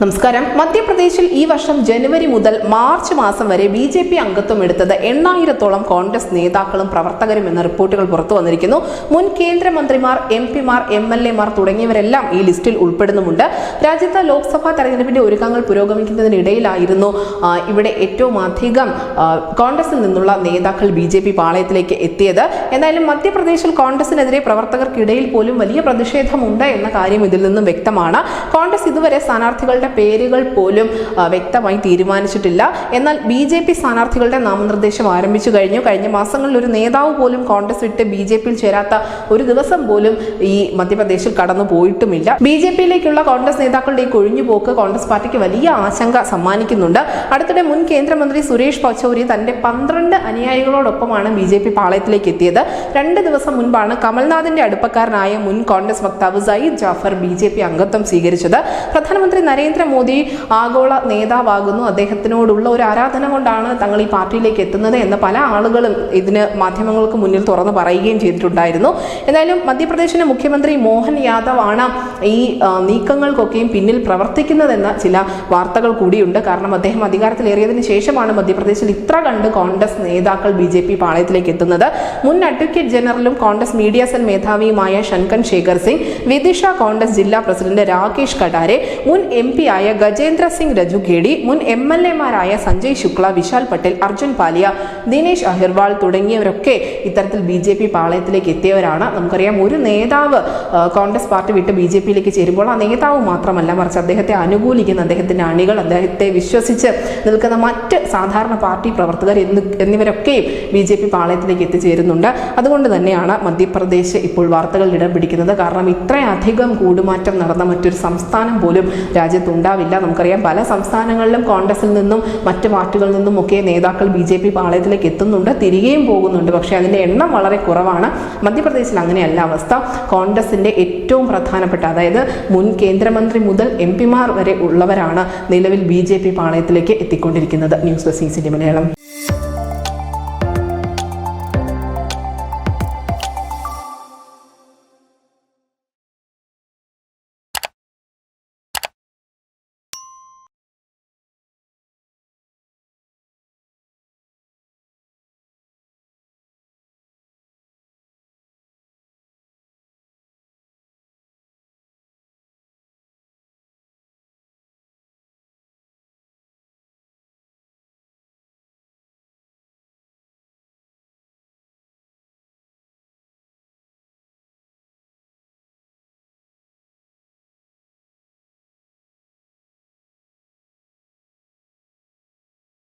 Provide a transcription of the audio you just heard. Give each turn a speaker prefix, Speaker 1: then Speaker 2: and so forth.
Speaker 1: നമസ്കാരം. മധ്യപ്രദേശിൽ ഈ വർഷം ജനുവരി മുതൽ മാർച്ച് മാസം വരെ ബി ജെ പി അംഗത്വം എടുത്തത് എണ്ണായിരത്തോളം കോൺഗ്രസ് നേതാക്കളും പ്രവർത്തകരും എന്ന റിപ്പോർട്ടുകൾ പുറത്തു വന്നിരിക്കുന്നു. മുൻ കേന്ദ്രമന്ത്രിമാർ എം പിമാർ എം എൽ എമാർ തുടങ്ങിയവരെല്ലാം ഈ ലിസ്റ്റിൽ ഉൾപ്പെടുന്നുമുണ്ട്. രാജ്യത്ത് ലോക്സഭാ തെരഞ്ഞെടുപ്പിന്റെ ഒരുക്കങ്ങൾ പുരോഗമിക്കുന്നതിനിടയിലായിരുന്നു. ഇവിടെ ഏറ്റവും അധികം കോൺഗ്രസിൽ നിന്നുള്ള നേതാക്കൾ ബി ജെ പി പാളയത്തിലേക്ക് എത്തിയത്. എന്തായാലും മധ്യപ്രദേശിൽ കോൺഗ്രസിനെതിരെ പ്രവർത്തകർക്കിടയിൽ പോലും വലിയ പ്രതിഷേധമുണ്ട് എന്ന കാര്യം ഇതിൽ നിന്നും വ്യക്തമാണ്. കോൺഗ്രസ് ഇതുവരെ സ്ഥാനാർത്ഥികളുടെ പേരുകൾ പോലും വ്യക്തമായി തീരുമാനിച്ചിട്ടില്ല. എന്നാൽ ബി ജെ പി സ്ഥാനാർത്ഥികളുടെ നാമനിർദ്ദേശം ആരംഭിച്ചു കഴിഞ്ഞു. കഴിഞ്ഞ മാസങ്ങളിൽ ഒരു നേതാവ് പോലും കോൺഗ്രസ് വിട്ട് ബി ജെ പിയിൽ ചേരാത്ത ഒരു ദിവസം പോലും ഈ മധ്യപ്രദേശിൽ കടന്നു പോയിട്ടുമില്ല. ബി ജെ പിയിലേക്കുള്ള കോൺഗ്രസ് നേതാക്കളുടെ ഈ കൊഴിഞ്ഞുപോക്ക് കോൺഗ്രസ് പാർട്ടിക്ക് വലിയ ആശങ്ക സമ്മാനിക്കുന്നുണ്ട്. അടുത്തിടെ മുൻ കേന്ദ്രമന്ത്രി സുരേഷ് പച്ചൗരി തന്റെ പന്ത്രണ്ട് അനുയായികളോടൊപ്പമാണ് ബി ജെ പി പാളയത്തിലേക്ക് എത്തിയത്. രണ്ട് ദിവസം മുൻപാണ് കമൽനാഥിന്റെ അടുപ്പക്കാരനായ മുൻ കോൺഗ്രസ് വക്താവ് Syed Jafar B J P അംഗത്വം സ്വീകരിച്ചത്. പ്രധാനമന്ത്രി നരേന്ദ്രമോദി ആഗോള നേതാവാകുന്നു. അദ്ദേഹത്തിനോടുള്ള ഒരു ആരാധന കൊണ്ടാണ് തങ്ങൾ ഈ പാർട്ടിയിലേക്ക് എത്തുന്നത് എന്ന് പല ആളുകളും ഇതിന് മാധ്യമങ്ങൾക്ക് മുന്നിൽ തുറന്നു പറയുകയും ചെയ്തിട്ടുണ്ടായിരുന്നു. എന്തായാലും മധ്യപ്രദേശിന്റെ മുഖ്യമന്ത്രി മോഹൻ യാദവ് ആണ് ഈ നീക്കങ്ങൾക്കൊക്കെയും പിന്നിൽ പ്രവർത്തിക്കുന്നതെന്ന ചില വാർത്തകൾ കൂടിയുണ്ട്. കാരണം അദ്ദേഹം അധികാരത്തിലേറിയതിനു ശേഷമാണ് മധ്യപ്രദേശിൽ ഇത്ര കണ്ട് കോൺഗ്രസ് നേതാക്കൾ ബി ജെ പി പാളയത്തിലേക്ക് എത്തുന്നത്. മുൻ അഡ്വക്കേറ്റ് ജനറലും കോൺഗ്രസ് മീഡിയ സെൽ മേധാവിയുമായ ശങ്കൻ ശേഖർ സിംഗ് വിദിഷ കോൺഗ്രസ് ജില്ലാ പ്രസിഡന്റ് രാകേഷ് കടാരെ മുൻ എം പി ആയ ഗജേന്ദ്ര സിംഗ് രജുഖേഡി മുൻ എം എൽ എമാരായ സഞ്ജയ് ശുക്ല വിശാൽ പട്ടേൽ അർജുൻ പാലിയ ദിനേശ് അഹിർവാൾ തുടങ്ങിയവരൊക്കെ ഇത്തരത്തിൽ ബി ജെ പി പാളയത്തിലേക്ക് എത്തിയവരാണ്. നമുക്കറിയാം ഒരു നേതാവ് കോൺഗ്രസ് പാർട്ടി വിട്ട് ബി ജെ പിയിലേക്ക് ചേരുമ്പോൾ ആ നേതാവ് മാത്രമല്ല മറിച്ച് അദ്ദേഹത്തെ അനുകൂലിക്കുന്ന അദ്ദേഹത്തിന്റെ അണികൾ അദ്ദേഹത്തെ വിശ്വസിച്ച് നിൽക്കുന്ന മറ്റ് സാധാരണ പാർട്ടി പ്രവർത്തകർ എന്ന് എന്നിവരൊക്കെയും ബി ജെ പി പാളയത്തിലേക്ക് എത്തിച്ചേരുന്നുണ്ട്. അതുകൊണ്ട് തന്നെയാണ് മധ്യപ്രദേശ് ഇപ്പോൾ വാർത്തകളിൽ ഇടം പിടിക്കുന്നത്. കാരണം ഇത്രയധികം കൂടുമാറ്റം നടന്ന മറ്റൊരു സംസ്ഥാനം പോലും രാജ്യത്തുണ്ടാവില്ല നമുക്കറിയാം പല സംസ്ഥാനങ്ങളിലും കോൺഗ്രസിൽ നിന്നും മറ്റ് പാർട്ടികളിൽ നിന്നും ഒക്കെ നേതാക്കൾ ബി ജെ പി പാളയത്തിലേക്ക് എത്തുന്നുണ്ട് തിരികെയും പോകുന്നുണ്ട്. പക്ഷേ അതിന്റെ എണ്ണം വളരെ കുറവാണ്. മധ്യപ്രദേശിൽ അങ്ങനെയല്ല അവസ്ഥ. കോൺഗ്രസിന്റെ ഏറ്റവും പ്രധാനപ്പെട്ട അതായത് മുൻ കേന്ദ്രമന്ത്രി മുതൽ എം പിമാർ വരെ ഉള്ളവരാണ് നിലവിൽ ബി ജെ പി പാളയത്തിലേക്ക് എത്തിക്കൊണ്ടിരിക്കുന്നത്. News desk C Malayalam.